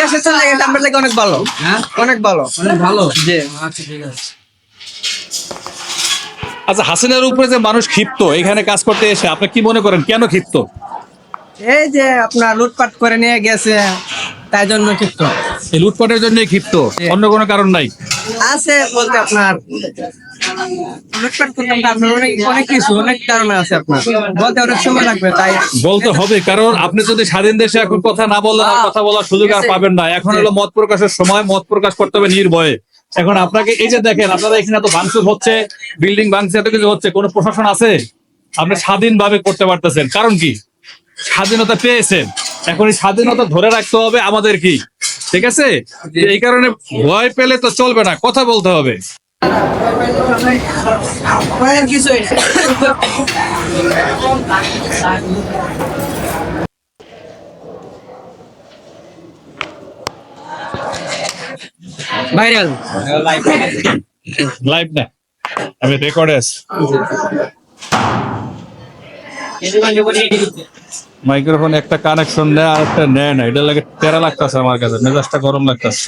দেশের চলে গেছে আমার লাগে অনেক ভালো। হ্যাঁ? অনেক ভালো। ভালো? জি। আচ্ছা ঠিক আছে। আচ্ছা হাসিনার উপরে যে মানুষ ক্ষিপ্ত এখানে কাজ করতে এসে আপনি কি মনে করেন? কেন ক্ষিপ্ত? এই যে আপনার লুটপাট করে নিয়ে গেছে তাই জন্য ক্ষিপ্ত। এই লুটপাটের জন্যই ক্ষিপ্ত? অন্য কোনো কারণ নাই? আছে বলতে আপনার কারণ আছে বলতে হবে, কারণ আপনি যদি স্বাধীন দেশে এখন কথা না বললেন আর কথা বলার সুযোগ আর পাবেন না। এখন হলো মত প্রকাশের সময়, মত প্রকাশ করতে হবে নির্ভয়ে। এখন আপনাকে এই যে দেখেন আপনারা এখানে এত ভাঙচুর হচ্ছে, বিল্ডিং ভাঙছে এত কিছু হচ্ছে, কোনো প্রশাসন আছে? আপনি স্বাধীনভাবে করতে পারতেছেন। কারণ কি? স্বাধীনতা পেয়েছেন। এখন এই স্বাধীনতা ধরে রাখতে হবে আমাদের কি? ঠিক আছে? এই কারণে ভয় পেলে তো চলবে না, কথা বলতে হবে। ভাইরাল। লাইভ না। আমি রেকর্ডে মাইক্রোফোন একটা কানেকশন নেয় আর একটা নেয় না। এটা লাগে তেরা লাগতেছে আমার কাছে। মেজাজটা গরম লাগতেছে।